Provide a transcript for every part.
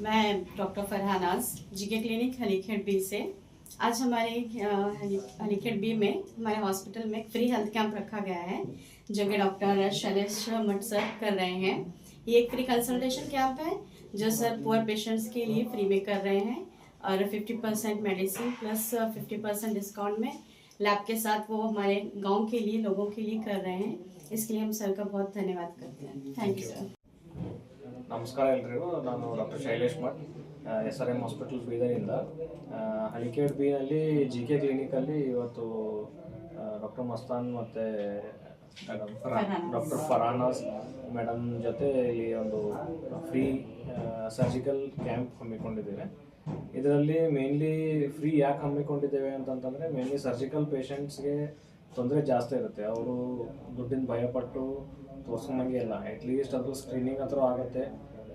मैं doctor Farhanaz GK clinic Hallikhed B से। आज हमारे हनीखेड़ बी में हमारे हॉस्पिटल में फ्री हेल्थ कैंप रखा गया है जो कि डॉक्टर शैलेश मट सर कर रहे हैं। ये एक फ्री कंसल्टेशन कैंप है जो सर पुअर पेशेंट्स के लिए फ्री में कर रहे हैं और 50 percent medicine plus 50 percent discount में लैब के साथ वो हमारे गाँव के लिए लोगों के लिए कर रहे हैं। इसके लिए हम सर का बहुत धन्यवाद करते हैं। Thank you sir. ನಮಸ್ಕಾರ ಎಲ್ರಿಗೂ ನಾನು doctor Shailesh Bhat S R M hospital ಬೀದರಿಂದ ಹಳಿಕೇಡ್ ಬಿನಲ್ಲಿ ಜಿ ಕೆ ಕ್ಲಿನಿಕಲ್ಲಿ ಇವತ್ತು ಡಾಕ್ಟರ್ ಮಸ್ತಾನ್ ಮತ್ತು. ಡಾಕ್ಟರ್ ಫರಾನಾಸ್ ಮೇಡಮ್ ಜೊತೆ ಇಲ್ಲಿ ಒಂದು ಫ್ರೀ ಸರ್ಜಿಕಲ್ ಕ್ಯಾಂಪ್ ಹಮ್ಮಿಕೊಂಡಿದ್ದೇವೆ ಇದರಲ್ಲಿ ಮೇನ್ಲಿ ಫ್ರೀ ಯಾಕೆ ಹಮ್ಮಿಕೊಂಡಿದ್ದೇವೆ ಅಂತಂತಂದರೆ ಮೇನ್ಲಿ ಸರ್ಜಿಕಲ್ ಪೇಷಂಟ್ಸ್ಗೆ ತೊಂದರೆ ಜಾಸ್ತಿ ಇರುತ್ತೆ. ಅವರು ದುಡ್ಡಿನ ಭಯಪಟ್ಟು ತೋರ್ಸ್ಕೊಂಡಂಗೆ ಇಲ್ಲ. ಅಟ್ಲೀಸ್ಟ್ ಅದು ಸ್ಕ್ರೀನಿಂಗ್ ಹತ್ರ ಆಗುತ್ತೆ.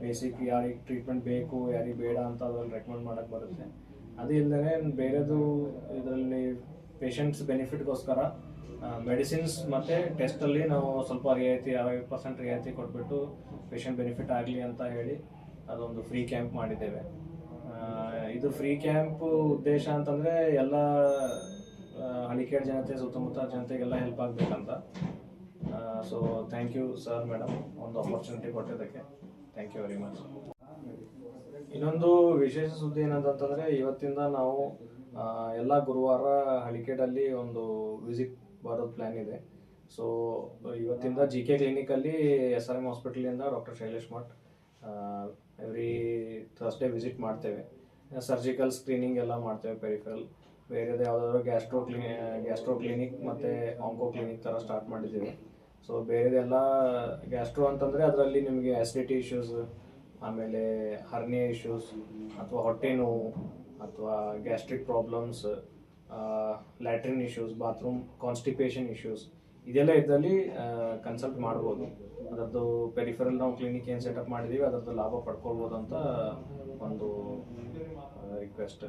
ಬೇಸಿಕ್ ಯಾರಿಗೆ ಟ್ರೀಟ್ಮೆಂಟ್ ಬೇಕು, ಯಾರಿಗೆ ಬೇಡ ಅಂತ ಅದ್ರಲ್ಲಿ ರೆಕಮೆಂಡ್ ಮಾಡೋಕ್ಕೆ ಬರುತ್ತೆ. ಅದು ಇಲ್ಲದೇ ಬೇರೆದು ಇದರಲ್ಲಿ ಪೇಷಂಟ್ಸ್ ಬೆನಿಫಿಟ್ಗೋಸ್ಕರ ಮೆಡಿಸಿನ್ಸ್ ಮತ್ತು ಟೆಸ್ಟಲ್ಲಿ ನಾವು ಸ್ವಲ್ಪ ರಿಯಾಯಿತಿ ಅರವತ್ತು ಪರ್ಸೆಂಟ್ ರಿಯಾಯಿತಿ ಕೊಟ್ಬಿಟ್ಟು ಪೇಷಂಟ್ ಬೆನಿಫಿಟ್ ಆಗಲಿ ಅಂತ ಹೇಳಿ ಅದೊಂದು ಫ್ರೀ ಕ್ಯಾಂಪ್ ಮಾಡಿದ್ದೇವೆ. ಇದು ಫ್ರೀ ಕ್ಯಾಂಪ್ ಉದ್ದೇಶ ಅಂತಂದರೆ ಎಲ್ಲ ಹಳಿಕೇಡ್ ಜನತೆ, ಸುತ್ತಮುತ್ತ ಜನತೆಗೆಲ್ಲ ಹೆಲ್ಪ್ ಆಗಬೇಕಂತ. So thank you sir madam ಒಂದು ಆಪರ್ಚುನಿಟಿ ಕೊಟ್ಟಿದ್ದಕ್ಕೆ. ಥ್ಯಾಂಕ್ ಯು ವೆರಿ ಮಚ್ ಇನ್ನೊಂದು ವಿಶೇಷ ಸುದ್ದಿ ಏನಂತಂದ್ರೆ ಇವತ್ತಿಂದ ನಾವು ಎಲ್ಲ ಗುರುವಾರ ಹಳಿಕೇಡಲ್ಲಿ ಒಂದು ವಿಸಿಟ್ ಬರೋದು ಪ್ಲ್ಯಾನ್ ಇದೆ. ಸೊ ಇವತ್ತಿಂದ ಜಿ ಕೆ ಕ್ಲಿನಿಕಲ್ಲಿ S R M ಹಾಸ್ಪಿಟಲಿಂದ doctor Shailesh Math every Thursday visit ಮಾಡ್ತೇವೆ. ಸರ್ಜಿಕಲ್ ಸ್ಕ್ರೀನಿಂಗ್ ಎಲ್ಲ ಮಾಡ್ತೇವೆ ಪೆರಿಫರಲ್ ಬೇರೆದು ಯಾವುದಾದ್ರು ಗ್ಯಾಸ್ಟ್ರೋ ಕ್ಲಿನಿ, ಗ್ಯಾಸ್ಟ್ರೋ ಕ್ಲಿನಿಕ್ ಮತ್ತು ಆಂಕೋ ಕ್ಲಿನಿಕ್ ಥರ ಸ್ಟಾರ್ಟ್ ಮಾಡಿದ್ದೀವಿ. ಸೊ ಬೇರೆದೆಲ್ಲ ಗ್ಯಾಸ್ಟ್ರೋ ಅಂತಂದರೆ ಅದರಲ್ಲಿ ನಿಮಗೆ ಆ್ಯಸಿಡಿಟಿ ಇಶ್ಯೂಸ್ ಆಮೇಲೆ ಹರ್ನಿಯಾ ಇಶ್ಯೂಸ್ ಅಥವಾ ಹೊಟ್ಟೆ ನೋವು ಅಥವಾ gastric problems latrine issues bathroom constipation issues ಇದೆಲ್ಲ ಇದರಲ್ಲಿ ಕನ್ಸಲ್ಟ್ ಮಾಡ್ಬೋದು. ಅದರದ್ದು ಪೆರಿಫರಲ್ ನಾವು ಕ್ಲಿನಿಕ್ ಏನು ಸೆಟಪ್ ಮಾಡಿದ್ದೀವಿ ಅದರದ್ದು ಲಾಭ ಪಡ್ಕೊಳ್ಬೋದು ಅಂತ ಒಂದು ರಿಕ್ವೆಸ್ಟ್